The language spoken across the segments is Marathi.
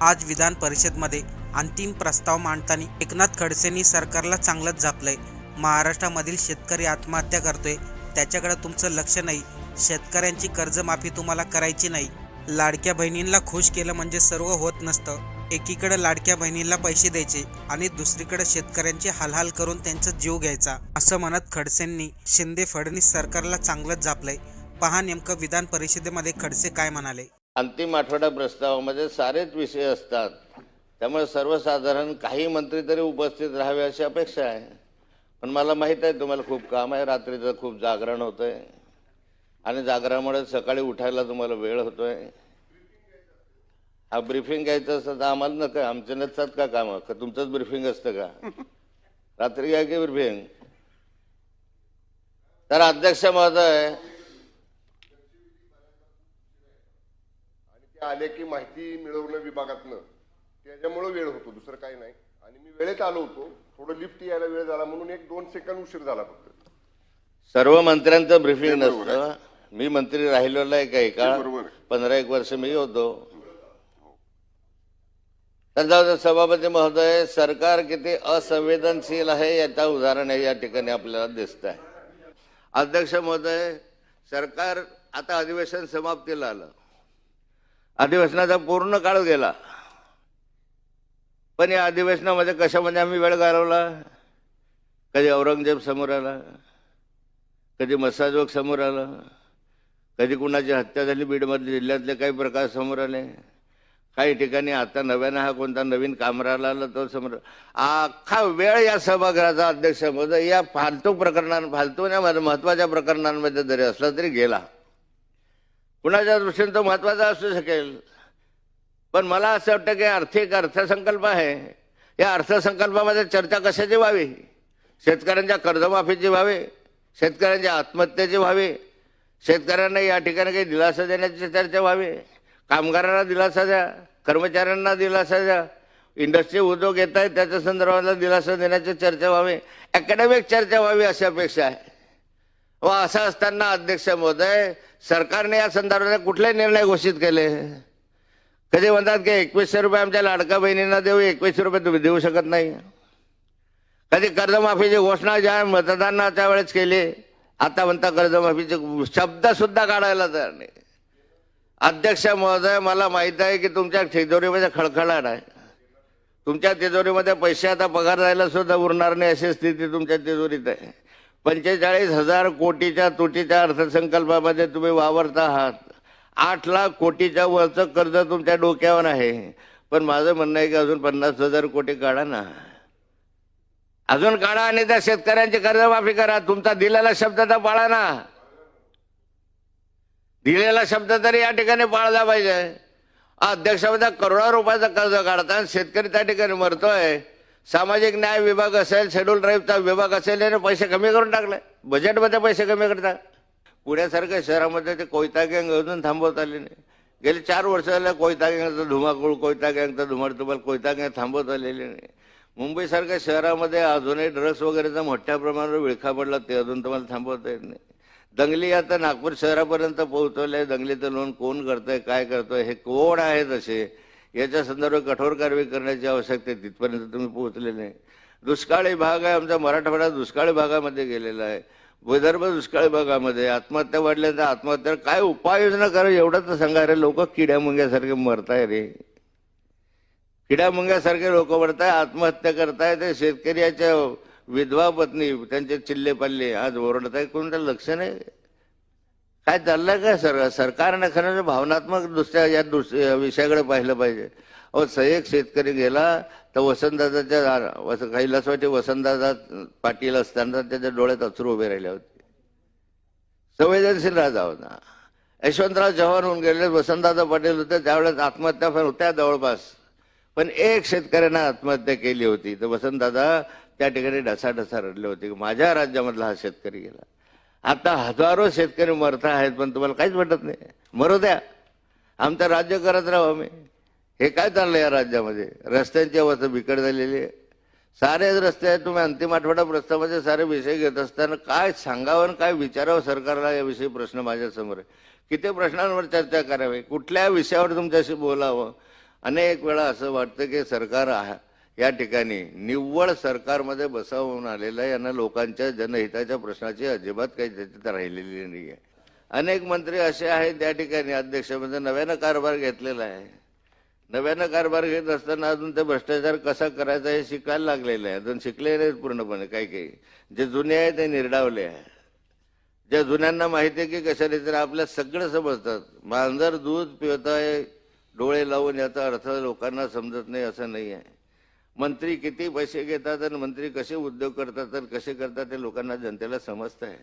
आज विधान परिषदमध्ये अंतिम प्रस्ताव मांडताना एकनाथ खडसेंनी सरकारला चांगलंच झापलंय महाराष्ट्रामधील शेतकरी आत्महत्या करतोय. त्याच्याकडे तुमचं लक्ष नाही. शेतकऱ्यांची कर्जमाफी तुम्हाला करायची नाही. लाडक्या बहिणींना खुश केलं म्हणजे सर्व होत नसतं. एकीकडे लाडक्या बहिणींना पैसे द्यायचे आणि दुसरीकडे शेतकऱ्यांची हालहाल करून त्यांचा जीव घ्यायचा असं म्हणत खडसेंनी शिंदे फडणवीस सरकारला चांगलंच झापलंय पहा नेमकं विधान परिषदेमध्ये खडसे काय म्हणाले. अंतिम आठवडा प्रस्तावामध्ये सारेच विषय असतात. त्यामुळे सर्वसाधारण काही मंत्री तरी उपस्थित राहावे अशी अपेक्षा आहे. पण मला माहीत आहे तुम्हाला खूप काम आहे रात्रीचं खूप जागरण होतंय. आणि जागरामुळे सकाळी उठायला तुम्हाला वेळ होतो आहे हा ब्रिफिंग घ्यायचं असतं तर आम्हाला नका आमचे नसतात का कामं? का तुमचंच ब्रिफिंग असतं का? रात्री घ्या की ब्रिफिंग? तर अध्यक्ष महोदय ते आले की माहिती मिळवणं विभागातनं त्याच्यामुळं वेळ होतो दुसरं काही नाही. आणि मी वेळेत आलो होतो थोडं लिफ्ट यायला वेळ झाला म्हणून एक दोन सेकंद उशीर झाला फक्त. सर्व मंत्र्यांचं ब्रिफिंग बरोबर नसतं. मी मंत्री राहिलेलो आहे काही काळ ते बरोबर आहे. पंधरा एक वर्ष मी होतो. तर जाऊ दे, सभापती महोदय सरकार किती असंवेदनशील आहे याचं उदाहरण या ठिकाणी आपल्याला दिसत आहे. अध्यक्ष महोदय सरकार आता अधिवेशन समाप्तीला आलं. अधिवेशनाचा पूर्ण काळ गेला. पण या अधिवेशनामध्ये कशामध्ये आम्ही वेळ घालवला? कधी औरंगजेब समोर आला? कधी मसाजोग समोर आला? कधी कुणाची हत्या झाली बीडमधल्या जिल्ह्यातले काही प्रकार समोर आले? काही ठिकाणी आता नव्यानं हा कोणता नवीन कामराला आला तो समोर? अख्खा वेळ या सभागृहाचा अध्यक्ष या फालतू प्रकरणां फालतू नाही महत्त्वाच्या प्रकरणांमध्ये जरी असला तरी गेला. कुणाच्या दृष्टीने तो महत्त्वाचा असू शकेल. पण मला असं वाटतं की आर्थिक अर्थसंकल्प आहे. या अर्थसंकल्पामध्ये चर्चा कशाची व्हावी? शेतकऱ्यांच्या कर्जमाफीची व्हावी? शेतकऱ्यांच्या आत्महत्येची व्हावी? शेतकऱ्यांना या ठिकाणी काही दिलासा देण्याची चर्चा व्हावी? कामगारांना दिलासा द्या कर्मचाऱ्यांना दिलासा द्या. इंडस्ट्री उद्योग येत आहेत त्याच्या संदर्भातला दिलासा देण्याची चर्चा व्हावी? अकॅडमिक चर्चा व्हावी अशी अपेक्षा आहे. व असं असताना अध्यक्ष महोदय सरकारने या संदर्भात कुठले निर्णय घोषित केले? कधी म्हणतात की एकवीसशे रुपये आमच्या लाडका बहिणींना देऊ एकवीसशे रुपये तुम्ही देऊ शकत नाही? कधी कर्जमाफीची घोषणा ज्या मतदानाच्या वेळेस केली आता म्हणता कर्जमाफीचे शब्द सुद्धा काढायला तयार नाही. अध्यक्ष महोदय मला माहीत आहे की तुमच्या तिजोरीमध्ये खळखळाट आहे तुमच्या तिजोरीमध्ये पैसे आता पगार जायला सुद्धा उरणार नाही अशी स्थिती तुमच्या तिजोरीत आहे. पंचेचाळीस हजार कोटीच्या तुटीच्या अर्थसंकल्पामध्ये तुम्ही वावरता आहात. आठ लाख कोटीच्या वरचं कर्ज तुमच्या डोक्यावर आहे. पण माझं म्हणणं आहे की अजून पन्नास हजार कोटी काढा ना. अजून काढा आणि त्या शेतकऱ्यांची कर्जमाफी करा. तुमचा दिलेला शब्द तर पाळा ना. दिलेला शब्द तरी या ठिकाणी पाळला पाहिजे. अध्यक्षामध्ये करोडो रुपयाचं कर्ज काढतात शेतकरी त्या ठिकाणी मरतोय. सामाजिक न्याय विभाग असेल शेड्यूल ड्राईव्हचा विभाग असेल याने पैसे कमी करून टाकले. बजेटमध्ये पैसे कमी करतात पुण्यासारख्या शहरामध्ये ते कोयता गँग अजून थांबवत आले नाही. गेले चार वर्ष झाले कोयता गँगचा धुमाकूळ कोयता गँगचा धुमाड तुम्हाला कोयता गँग थांबवत आलेले नाही. मुंबईसारख्या शहरामध्ये अजूनही ड्रग्स वगैरेचा मोठ्या प्रमाणावर विळखा पडला ते अजून तुम्हाला थांबवता येत नाही. दंगली आता नागपूर शहरापर्यंत पोहोचवले दंगलीचं लोन कोण करतंय काय करतोय हे कोण आहे तसे याच्या संदर्भात कठोर कारवाई करण्याची आवश्यकता आहे. तिथपर्यंत तुम्ही पोहोचले नाही. दुष्काळी भाग आहे. आमचा मराठवाडा दुष्काळी भागामध्ये गेलेला आहे. विदर्भ दुष्काळी भागामध्ये आत्महत्या वाढल्यानंतर आत्महत्या काय उपाययोजना करा एवढं तर सांगा. रे लोक किड्या मुंग्यासारखे मरताय रे. किड्या मुंग्यासारखे लोक मरताय आत्महत्या करताय. ते शेतकऱ्याच्या विधवा पत्नी त्यांचे चिल्ले पल्ले आज ओरडत आहे कोणतं लक्ष नाही? काय चाललंय काय सर? सरकारनं खरं भावनात्मक दुसऱ्या या दुस विषयाकडे पाहिलं पाहिजे. अहो सहाय्यक शेतकरी गेला तर वसंतदादाच्या वस कैलासवाटी वसंतदादा पाटील असताना त्याच्या डोळ्यात अचरू उभे राहिले होते. संवेदनशील राजा होता. यशवंतराव चव्हाण होऊन गेले वसंतदादा पाटील होते त्यावेळेस आत्महत्या पण होत्या जवळपास. पण एक शेतकऱ्यानं आत्महत्या केली होती. तर वसंतदादा त्या ठिकाणी ढसाढसा रडले होते. माझ्या राज्यामधला हा शेतकरी गेला. आता हजारो शेतकरी मरत आहेत पण तुम्हाला काहीच वाटत नाही. मरू द्या. आमचं राज्य करत राहू आम्ही. हे काय चाललं या राज्यामध्ये? रस्त्यांची अवस्था बिकट झालेली आहे. सारेच रस्ते आहेत तुम्ही अंतिम आठवडा प्रस्तावाचे सारे विषय घेत असताना काय सांगावं आणि काय विचारावं सरकारला याविषयी प्रश्न माझ्यासमोर आहे. किती प्रश्नांवर चर्चा करावी? कुठल्या विषयावर तुमच्याशी बोलावं? अनेक वेळा असं वाटतं की सरकार या ठिकाणी निव्वळ सरकारमध्ये बसवून आलेलं आहे. यांना लोकांच्या जनहिताच्या प्रश्नाची अजिबात काही त्याच्यात राहिलेली नाही आहे अनेक मंत्री असे आहेत त्या ठिकाणी अध्यक्षामध्ये नव्यानं कारभार घेतलेला आहे. नव्यानं कारभार घेत असताना अजून ते भ्रष्टाचार कसा करायचा हे शिकायला लागलेलं आहे. अजून शिकले नाहीत पूर्णपणे काही काही. जे जुने आहे ते निर्डावले आहे. ज्या जुन्यांना माहिती आहे की कशाने तर आपल्या सगळं समजतात. मांजर दूध पिळताय डोळे लावून याचा अर्थ लोकांना समजत नाही असं नाही आहे मंत्री किती पैसे घेतात आणि मंत्री कसे उद्योग करतात आणि कसे करतात ते लोकांना जनतेला समजत आहे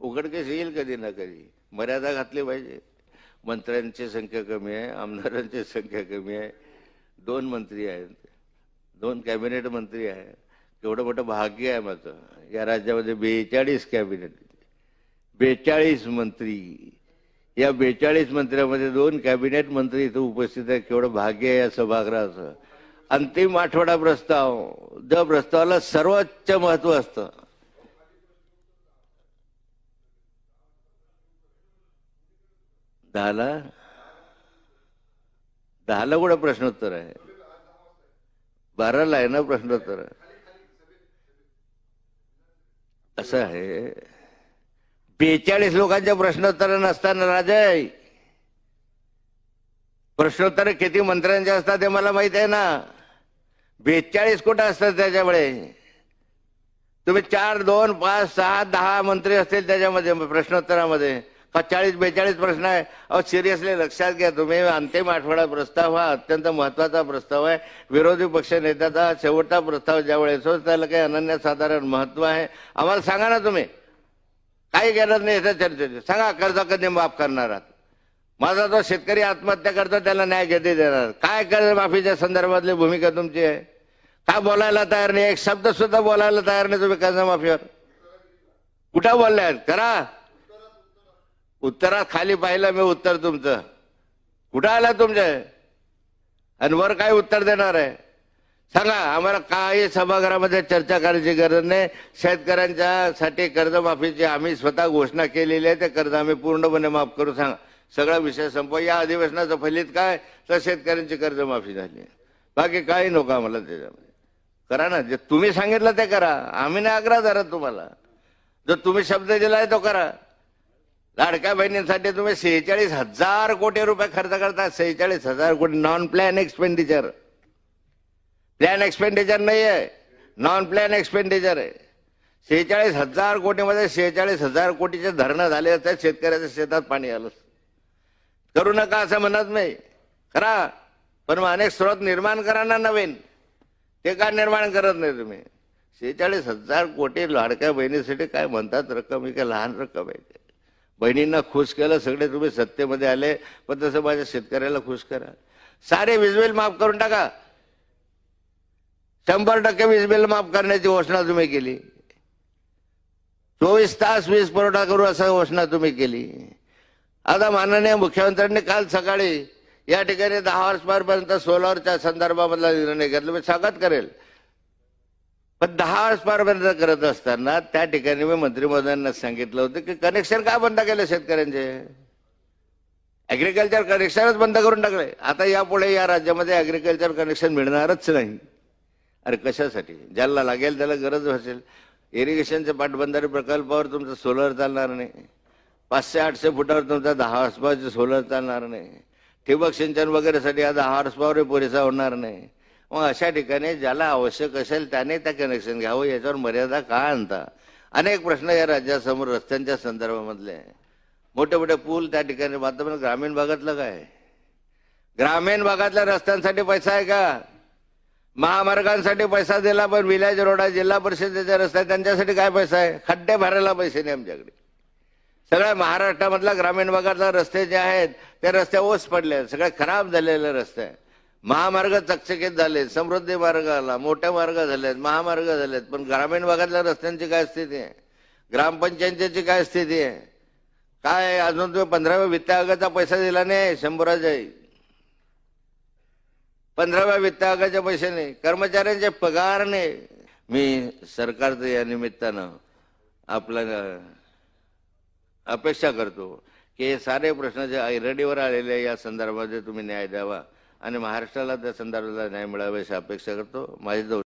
उघडकेस येईल कधी ना कधी. मर्यादा घातली पाहिजे. मंत्र्यांची संख्या कमी आहे आमदारांची संख्या कमी आहे. दोन मंत्री आहेत. दोन कॅबिनेट मंत्री आहे केवढं मोठं भाग्य आहे माझं. या राज्यामध्ये बेचाळीस कॅबिनेट बेचाळीस मंत्री. या बेचाळीस मंत्र्यामध्ये दोन कॅबिनेट मंत्री इथं उपस्थित आहे केवढं भाग्य आहे या सभागृहाचं. अंतिम आठवडा प्रस्ताव ज्या प्रस्तावाला सर्वोच्च महत्त्व असतं. दहाला? दहाला कुठं प्रश्नोत्तर आहे? बाराला आहे ना प्रश्नोत्तर? असं आहे. बेचाळीस लोकांच्या प्रश्नोत्तर नसताना राजय प्रश्नोत्तर किती मंत्र्यांचे असतात हे मला माहीत आहे ना? बेचाळीस कुठं असतात त्याच्यामुळे. तुम्ही चार दोन पाच सहा दहा मंत्री असतील त्याच्यामध्ये प्रश्नोत्तरामध्ये. का चाळीस बेचाळीस प्रश्न आहे? अहो सिरियसली लक्षात घ्या तुम्ही. अंतिम आठवडा प्रस्ताव हा अत्यंत महत्त्वाचा प्रस्ताव आहे. विरोधी पक्ष नेत्याचा शेवटचा प्रस्ताव ज्यावेळेस येतो त्याला काही अनन्यसाधारण महत्त्व आहे. आम्हाला सांगा ना तुम्ही. काही गरज नाही याच्या चर्चेची. सांगा कर्ज कधी माफ करणार आहात. माझा जो शेतकरी आत्महत्या करतो त्याला न्याय कधी देणार? काय कर्ज माफीच्या संदर्भातली भूमिका तुमची आहे? काय बोलायला तयार नाही? एक शब्द सुद्धा बोलायला तयार नाही तुम्ही कर्जमाफीवर कुठं बोलले करा. उत्तरात खाली पाहिलं मी उत्तर तुमचं. कुठं आलं तुमचं? आणि वर काय उत्तर देणार आहे? सांगा आम्हाला काही सभागृहामध्ये चर्चा करायची गरज नाही. शेतकऱ्यांच्यासाठी कर्जमाफीची आम्ही स्वतः घोषणा केलेली आहे. ते कर्ज आम्ही पूर्णपणे माफ करू सांगा. सगळा विषय संपव. या अधिवेशनाचं फलित काय? तर शेतकऱ्यांची कर्जमाफी झाली. बाकी काही नको आम्हाला त्याच्यामध्ये. करा ना. जे तुम्ही सांगितलं ते करा. आम्ही नाही आग्रह धरत तुम्हाला. जो तुम्ही शब्द दिलाय तो करा. लाडक्या बहिणींसाठी तुम्ही सेहेचाळीस हजार कोटी रुपये खर्च करता. सेहेचाळीस हजार कोटी non plan expenditure plan expenditure नाही आहे नॉन प्लॅन एक्सपेंडिचर आहे. सेहेचाळीस हजार कोटीमध्ये सेहेचाळीस हजार कोटीचे धरणं झाले असतात शेतकऱ्याच्या शेतात पाणी आलं असतं. करू नका असं म्हणत नाही. करा. पण मग अनेक स्रोत निर्माण करा ना नवीन. ते का निर्माण करत नाही तुम्ही? शेहेचाळीस हजार कोटी लाडक्या बहिणीसाठी काय म्हणतात रक्कम? ही काय लहान रक्कम आहे ते. बहिणींना खुश केलं सगळे तुम्ही सत्तेमध्ये आले पण तसं माझ्या शेतकऱ्याला खुश करा. सारे वीज बिल माफ करून टाका. शंभर टक्के वीज बिल माफ करण्याची घोषणा तुम्ही केली. चोवीस तास वीज पुरवठा करू असं घोषणा तुम्ही केली. आता माननीय मुख्यमंत्र्यांनी काल सकाळी या ठिकाणी दहा हॉर्स पर्यंत सोलरच्या संदर्भामधला निर्णय घेतला. मी स्वागत करेल. पण दहा हॉर्स करत असताना त्या ठिकाणी मी मंत्री महोदयांना सांगितलं होतं की कनेक्शन का बंद केले शेतकऱ्यांचे? ऍग्रिकल्चर कनेक्शनच बंद करून टाकले आता यापुढे या राज्यामध्ये ऍग्रिकल्चर कनेक्शन मिळणारच नाही. अरे कशासाठी? ज्याला लागेल त्याला गरज असेल इरिगेशनच्या पाटबंधारे प्रकल्पावर तुमचं सोलर चालणार नाही. पाचशे आठशे फुटावर तुमचा दहा हॉर्सपावरची सोलर चालणार नाही. ठिबक सिंचन वगैरेसाठी हा दहा हॉर्सपावर पुरेसा होणार नाही. मग अशा ठिकाणी ज्याला आवश्यक असेल त्याने त्या कनेक्शन घ्यावं याच्यावर मर्यादा का आणता? अनेक प्रश्न या राज्यासमोर रस्त्यांच्या संदर्भामधले आहे. मोठे मोठे पूल त्या ठिकाणी मात्र ग्रामीण भागातलं काय ग्रामीण भागातल्या रस्त्यांसाठी पैसा आहे का? महामार्गांसाठी पैसा दिला पण विलाज रोडा जिल्हा परिषदेच्या रस्ते त्यांच्यासाठी काय पैसा आहे? खड्डे भरायला पैसे नाही आमच्याकडे. सगळ्या महाराष्ट्रामधला ग्रामीण भागातला रस्ते जे आहेत ते रस्ते ओस पडले आहेत सगळे खराब झालेले रस्ते. महामार्ग चकचकीत झाले समृद्धी मार्ग आला मोठे मार्ग झालेत महामार्ग झालेत पण ग्रामीण भागातल्या रस्त्यांची काय स्थिती आहे? ग्रामपंचायतीची काय स्थिती आहे? काय अजून तुम्ही पंधराव्या वित्त आयोगाचा पैसा दिला नाही शंभराजाई पंधराव्या वित्त आयोगाच्या पैसे नाही कर्मचाऱ्यांचे पगार नाही. मी सरकारचं या निमित्तानं आपलं अपेक्षा करतो की हे सारे प्रश्न जे ऐरडीवर आलेले या संदर्भात तुम्ही न्याय द्यावा. आणि महाराष्ट्राला त्या संदर्भातला न्याय मिळावा अशी अपेक्षा करतो. माझे